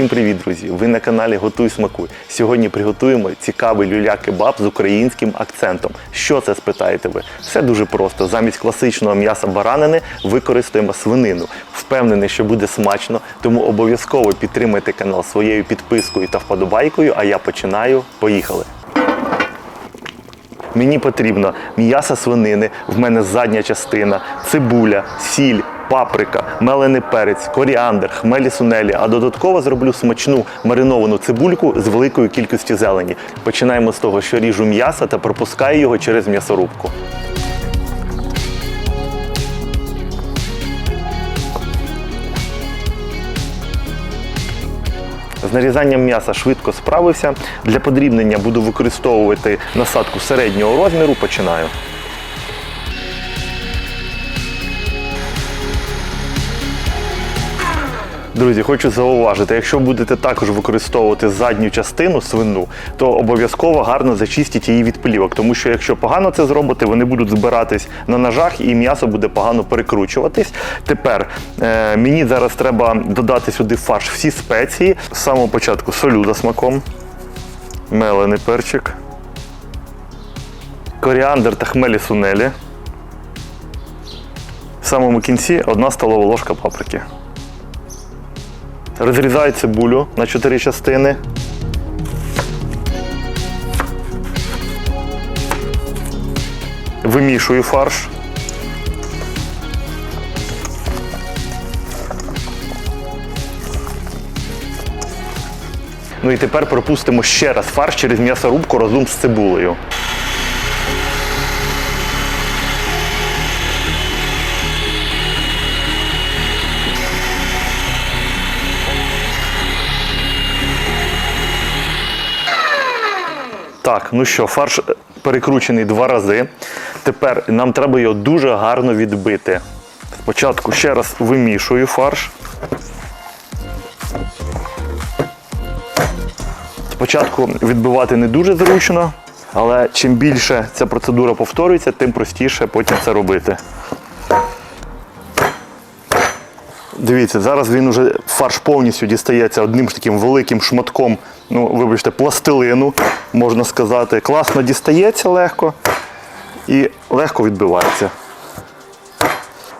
Всім привіт, друзі! Ви на каналі Готуй Смакуй. Сьогодні приготуємо цікавий люля-кебаб з українським акцентом. Що це спитаєте ви? Все дуже просто. Замість класичного м'яса баранини використаємо свинину. Впевнений, що буде смачно, тому обов'язково підтримайте канал своєю підпискою та вподобайкою. А я починаю. Поїхали! Мені потрібно м'ясо свинини, в мене задня частина, цибуля, сіль, паприка, мелений перець, коріандр, хмелі сунелі, а додатково зроблю смачну мариновану цибульку з великою кількістю зелені. Починаємо з того, що ріжу м'ясо та пропускаю його через м'ясорубку. З нарізанням м'яса швидко справився. Для подрібнення буду використовувати насадку середнього розміру. Починаю. Друзі, хочу зауважити, якщо будете також використовувати задню частину свину, то обов'язково гарно зачистіть її від плівок, тому що якщо погано це зробити, вони будуть збиратись на ножах і м'ясо буде погано перекручуватись. Тепер е, мені зараз треба додати сюди фарш всі спеції. З самого початку солю за смаком, мелений перчик, коріандр та хмелі сунелі. В самому кінці одна столова ложка паприки. Розрізаю цибулю на чотири частини. Вимішую фарш. Ну і тепер пропустимо ще раз фарш через м'ясорубку разом з цибулею. Так, ну що, фарш перекручений два рази. Тепер нам треба його дуже гарно відбити. Спочатку ще раз вимішую фарш. Спочатку відбивати не дуже зручно, але чим більше ця процедура повторюється, тим простіше потім це робити. Дивіться, зараз він уже фарш повністю дістається одним ж таким великим шматком, ну, вибачте, пластилину, можна сказати. Класно дістається легко і легко відбивається.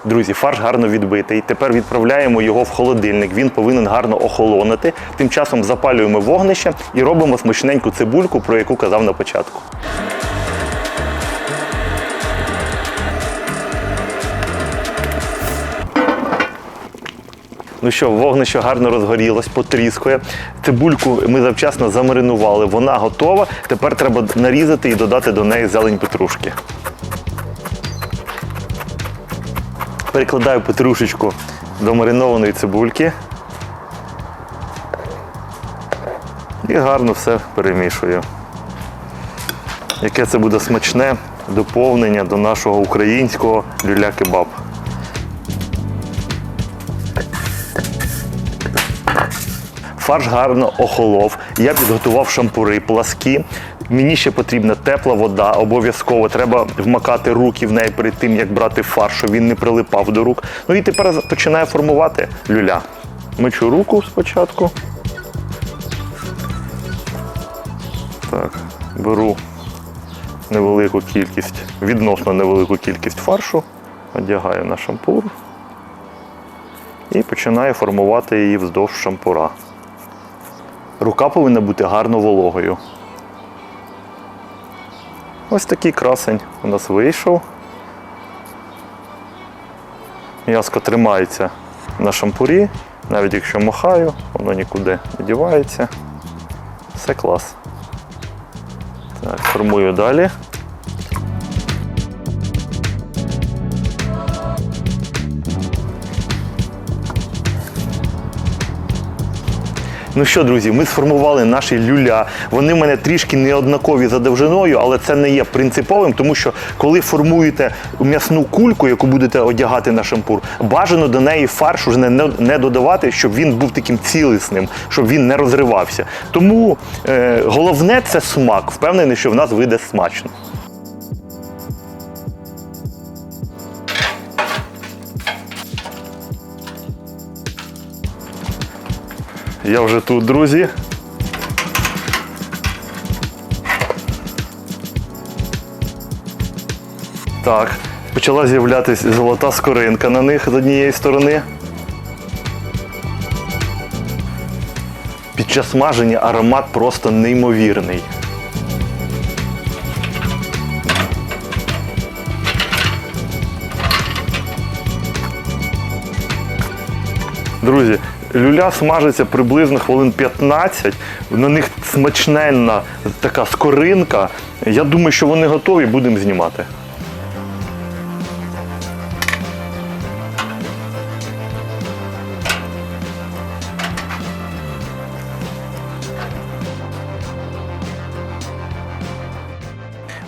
Друзі, фарш гарно відбитий. Тепер відправляємо його в холодильник. Він повинен гарно охолонити. Тим часом запалюємо вогнище і робимо смачненьку цибульку, про яку казав на початку. Ну що, вогнище гарно розгорілось, потріскує. Цибульку ми завчасно замаринували, вона готова. Тепер треба нарізати і додати до неї зелень петрушки. Перекладаю петрушечку до маринованої цибульки. І гарно все перемішую. Яке це буде смачне доповнення до нашого українського люля-кебаб. Фарш гарно охолов. Я підготував шампури пласкі. Мені ще потрібна тепла вода, обов'язково треба вмакати руки в неї перед тим, як брати фарш, щоб він не прилипав до рук. Ну і тепер починаю формувати люля. Мочу руку спочатку. Так, беру невелику кількість, відносно невелику кількість фаршу, одягаю на шампур і починаю формувати її вздовж шампура. Рука повинна бути гарно вологою. Ось такий красень у нас вийшов. М'яско тримається на шампурі, навіть якщо махаю, воно нікуди не дівається. Все клас. Так, формую далі. Ну що, друзі, ми сформували наші люля. Вони в мене трішки не однакові за довжиною, але це не є принциповим, тому що коли формуєте м'ясну кульку, яку будете одягати на шампур, бажано до неї фарш уже не, не додавати, щоб він був таким цілісним, щоб він не розривався. Тому е, головне це смак. Впевнений, що в нас вийде смачно. Я вже тут, друзі. Так, почала з'являтися золота скоринка на них з однієї сторони. Під час смаження аромат просто неймовірний. Друзі, люля смажиться приблизно хвилин 15. На них смачненна така скоринка. Я думаю, що вони готові, будемо знімати.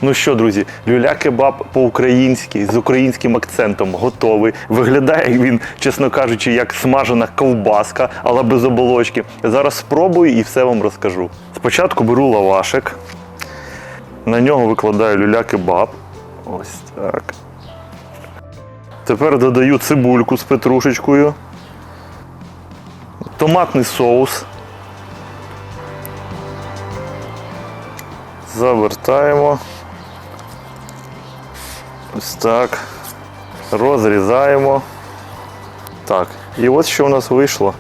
Ну що, друзі, люля-кебаб по-українськи з українським акцентом готовий. Виглядає він, чесно кажучи, як смажена ковбаска, але без оболочки. Зараз спробую і все вам розкажу. Спочатку беру лавашик, на нього викладаю люля-кебаб. Ось так. Тепер додаю цибульку з петрушечкою, томатний соус. Завертаємо. Ось так. Розрізаємо. Так. І ось що у нас вийшло.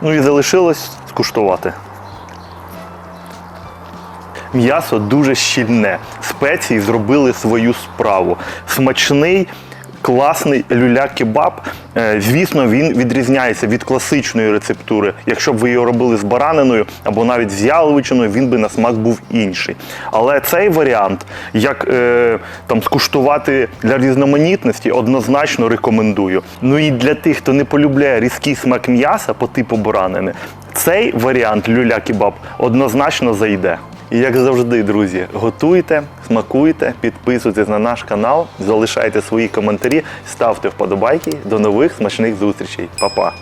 Ну і залишилось скуштувати. М'ясо дуже щільне. Спеції зробили свою справу. Смачний, класний люля-кебаб. Е, Звісно, він відрізняється від класичної рецептури. Якщо б ви його робили з бараниною або навіть з яловичиною, він би на смак був інший. Але цей варіант, як е, там скуштувати для різноманітності, однозначно рекомендую. Ну і для тих, хто не полюбляє різкий смак м'яса по типу баранини, цей варіант люля-кебаб однозначно зайде. І як завжди, друзі, готуйте, смакуйте, підписуйтесь на наш канал, залишайте свої коментарі, ставте вподобайки. До нових смачних зустрічей. Па-па!